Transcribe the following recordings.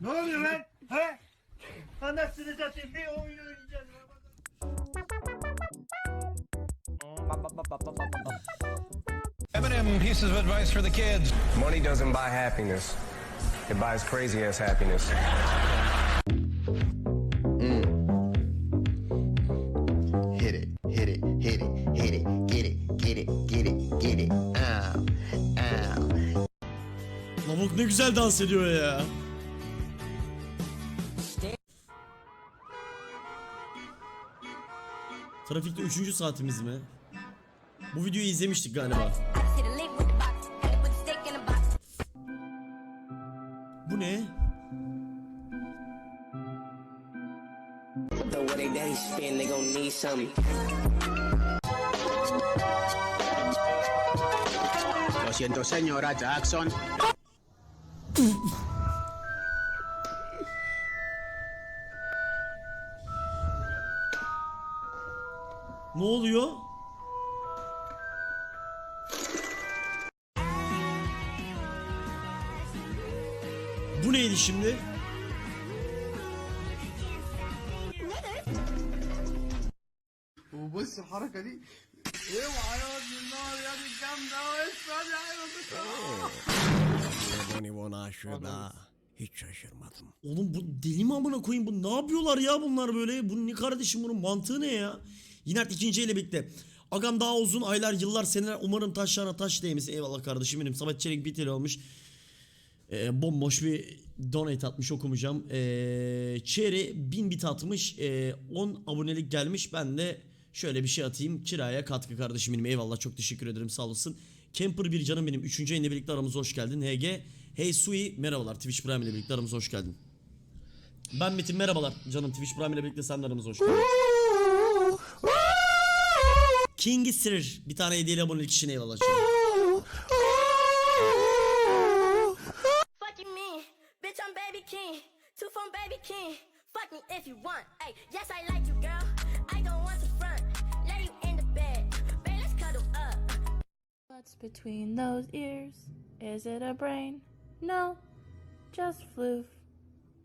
Ne oluyor lan? He? Anasını satayım bir oyun oynayacağız. Eminem pieces of advice for the kids. Money doesn't buy happiness. It buys crazy ass happiness. Hit it, hit it, hit it, hit it, get it, get it, get it, get it. Ow, ow. Lavuk ne güzel dans ediyor ya. Trafikte 3. saatimiz mi? Bu videoyu izlemiştik galiba. I see the link with the Ne oluyor? Bu neydi şimdi? وبص الحركة دي Hiç şaşırmadım. Oğlum bu deli mi amına koyayım bu ne yapıyorlar ya bunlar böyle bu ne kardeşim bunun mantığı ne ya Yine artık ikinci ile birlikte. Agam daha uzun aylar yıllar seneler umarım taşlarına taş değmesin eyvallah kardeşim benim. Samet Çelik bir olmuş. Ee, bomboş bir donate atmış okumayacağım. Ee, Cherry 1000 bit atmış. 10 abonelik gelmiş. Ben de şöyle bir şey atayım. Kiraya katkı kardeşim benim. Eyvallah çok teşekkür ederim. Sağ olasın. Camper bir canım benim. 3. ayında birlikte aramıza hoş geldin. HG Hey Sui merhabalar. Twitch Prime ile birlikte aramıza hoş geldin. Ben Metin merhabalar. Canım Twitch Prime ile birlikte sen de aramıza hoş geldin King Sir bir tane hediyeli abonelik için eyvallah canım. Fuck you mean, bitch I'm baby king, two from baby king. Fuck me if you want, ay, yes I like you girl. I don't want to front, lay you in the bed, babe let's cuddle up. What's between those ears? Is it a brain? No, just floof.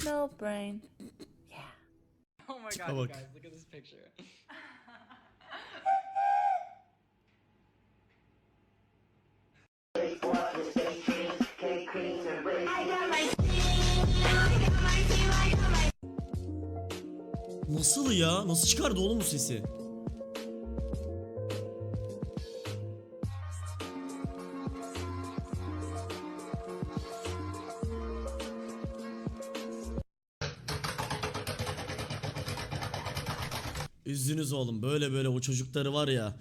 No brain. Oh my god, you bak. guys, look at this picture. Nasıl ya? Nasıl çıkardı oğlum bu sesi? Üzdünüz oğlum böyle böyle o çocukları var ya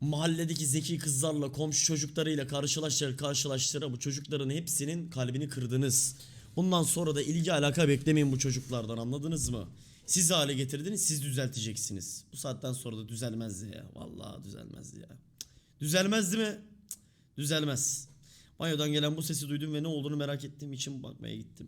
mahalledeki zeki kızlarla komşu çocuklarıyla karşılaştıra karşılaştıra bu çocukların hepsinin kalbini kırdınız. Bundan sonra da ilgi alaka beklemeyin bu çocuklardan anladınız mı? Siz hale getirdiniz siz düzelteceksiniz. Bu saatten sonra da düzelmez ya. Vallahi düzelmez ya. Düzelmez değil mi? Düzelmez. Banyodan gelen bu sesi duydum ve ne olduğunu merak ettiğim için bakmaya gittim.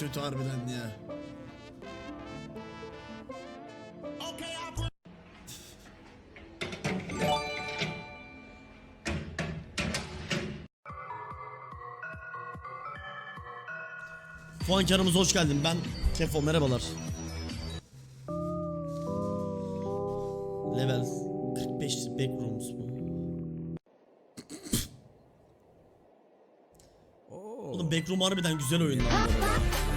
Kötü harbiden ya. Puankarımız hoş geldin. Ben Kefo merhabalar. Level 45 backrooms bu. Oğlum backroom harbiden güzel oyun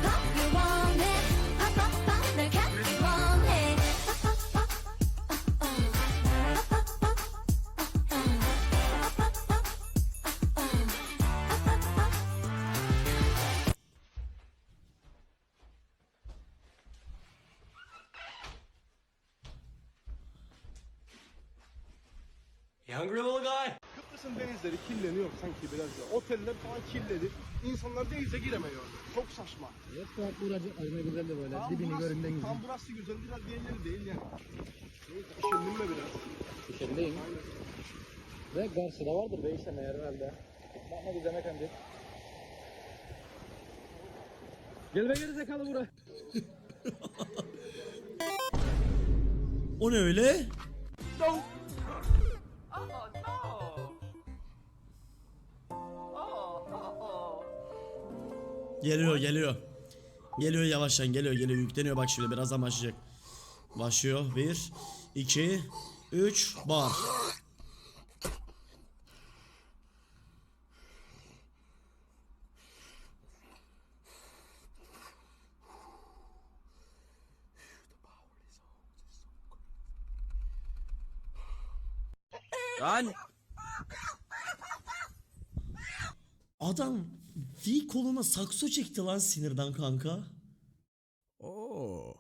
You hungry little guy? Bakmışsın denizleri kirleniyor sanki biraz da. Oteller falan kirledi. İnsanlar denize giremiyor. Çok saçma. Yok farklı uğracı acıma güzel de böyle Tam dibini burası, göründen güzel. tam burası güzel biraz diğerleri değil yani. Üşendim mi biraz? İçerideyim. Ve karşıda vardır değişen eğer herhalde. Bakma güzel efendi. Gel be geri zekalı buraya. O ne öyle? Geliyor geliyor. Geliyor yavaştan geliyor geliyor yükleniyor bak şimdi birazdan başlayacak. Başlıyor. Bir, iki, üç, bar. Lan. Adam V koluna sakso çekti lan sinirden kanka. Oo.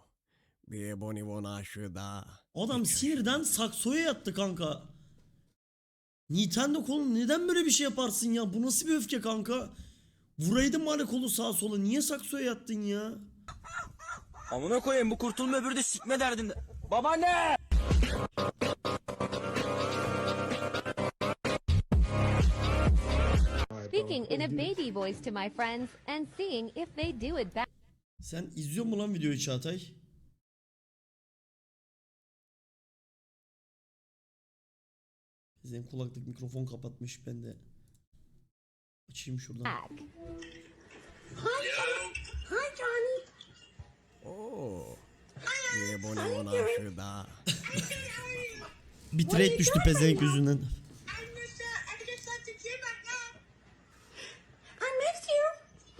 Bir boni bon aşığı daha. Adam sinirden saksoya yattı kanka. Nintendo kolu neden böyle bir şey yaparsın ya? Bu nasıl bir öfke kanka? Vuraydın bari kolu sağa sola. Niye saksoya yattın ya? Amına koyayım bu kurtulma öbürü de sikme derdinde. Babaanne! Speaking in a baby voice to my friends and seeing if they do it back. Sen izliyor mu lan videoyu Çağatay? Bizim kulaklık mikrofon kapatmış ben de. Açayım şuradan. Oo. Bir boni bon aşığı daha. Bitrate düştü pezevenk yüzünden. I miss you.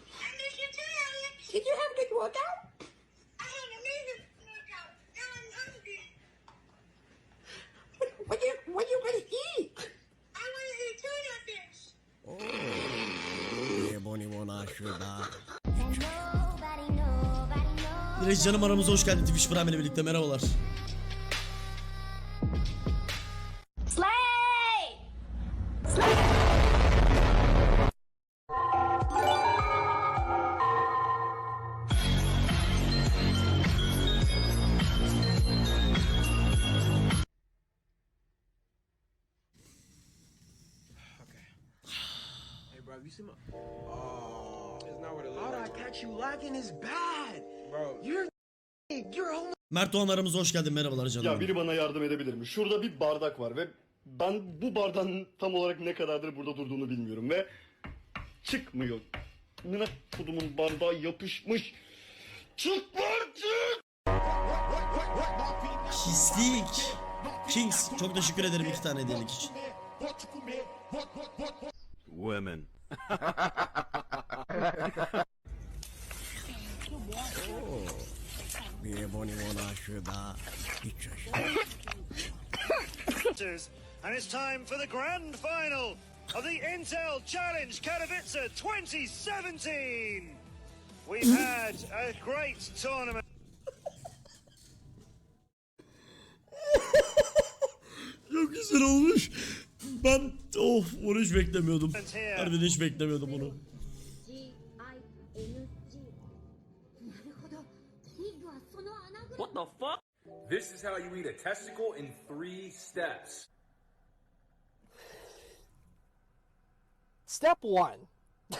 I miss you too, Elliot. Did you have a good workout? I had an amazing workout. Now I'm hungry. What, what you what you gonna eat? I want to eat tuna fish. Oo. Bir boni Reis canım aramıza hoş geldin Twitch Prime ile birlikte merhabalar. Slay! Hey bro, you see my... Oh. It's not what it looks like. How did I catch you lacking is bad. Bro. You're... You're homeless. Mert Doğan aramıza hoş geldin merhabalar canım. Ya biri bana yardım edebilir mi? Şurada bir bardak var ve ben bu bardağın tam olarak ne kadardır burada durduğunu bilmiyorum ve çıkmıyor. Ne kudumun bardağı yapışmış. Çık artık! Pislik. Kings çok teşekkür ederim iki tane hediyelik için. Women. Bir boni bon aşığı daha. Hiç. And it's time for the grand final of the Intel Challenge Katowice 2017. We've had a great tournament. Çok güzel olmuş. Ben of onu hiç beklemiyordum. Harbiden hiç beklemiyordum bunu. What the fuck? This is how you eat a testicle in three steps. Step one.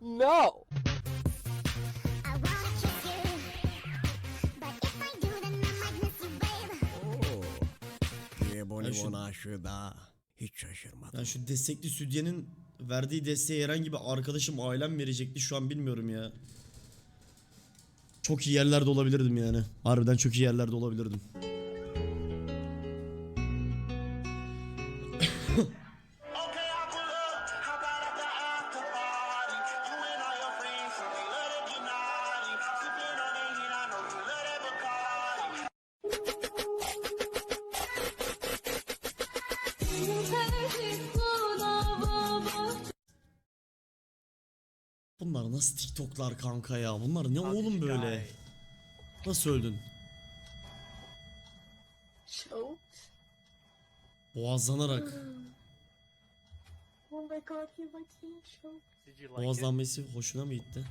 no. I wanna kiss you But if I do then I might miss you babe Oo. Bir boni Ya şu- bon aşığı daha. Hiç şaşırmadım. Ya şu destekli sütyenin verdiği desteği herhangi bir arkadaşım ailem verecekti şu an bilmiyorum ya. Çok iyi yerlerde olabilirdim yani. Harbiden çok iyi yerlerde olabilirdim. nasıl TikTok'lar kanka ya? Bunlar ne oğlum böyle? Nasıl öldün? Boğazlanarak. Oh my god, he being choked. Did you Boğazlanması hoşuna mı gitti?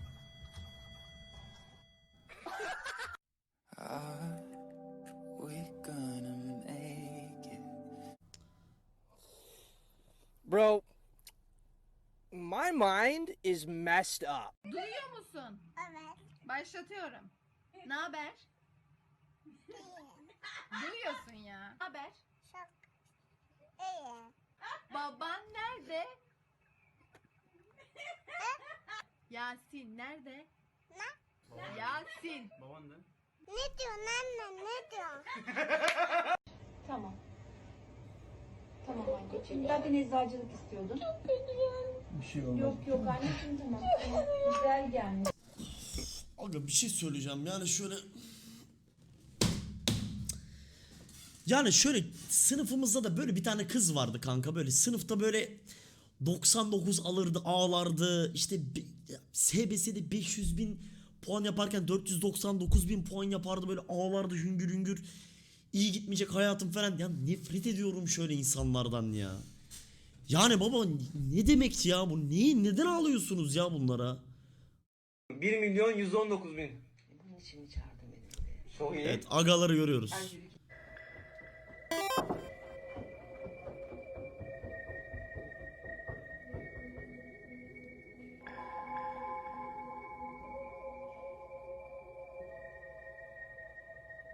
Bro, my mind is messed up. Duyuyor musun? Evet. Başlatıyorum. Ne haber? Duyuyorsun ya. Haber? Çok iyi. Baban nerede? Yasin nerede? Ne? Yasin. Ne diyorsun anne ne diyorsun? Tamam. Tamam anneciğim. Zaten eczacılık istiyordun. Çok Bir şey olmaz. Yok yok anneciğim tamam. Güzel gelmiş. Aga bir şey söyleyeceğim yani şöyle Yani şöyle sınıfımızda da böyle bir tane kız vardı kanka böyle sınıfta böyle 99 alırdı ağlardı işte SBS'de 500 bin puan yaparken 499 bin puan yapardı böyle ağlardı hüngür hüngür iyi gitmeyecek hayatım falan ya nefret ediyorum şöyle insanlardan ya. Yani baba ne demek ya bu neyi neden ağlıyorsunuz ya bunlara? 1 milyon 119 bin. Bunun için mi çağırdın beni? Çok iyi. Evet agaları görüyoruz.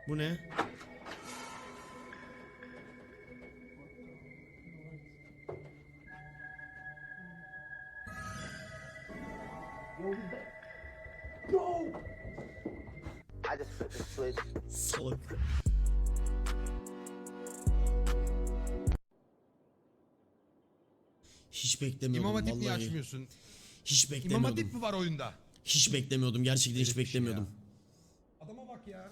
Bu ne? Hiç beklemiyordum İmam Hatip niye vallahi. açmıyorsun? Hiç İmam beklemiyordum. Hatip mi var oyunda? Hiç beklemiyordum. Gerçekten hiç Herif bir şey beklemiyordum. Adama bak ya.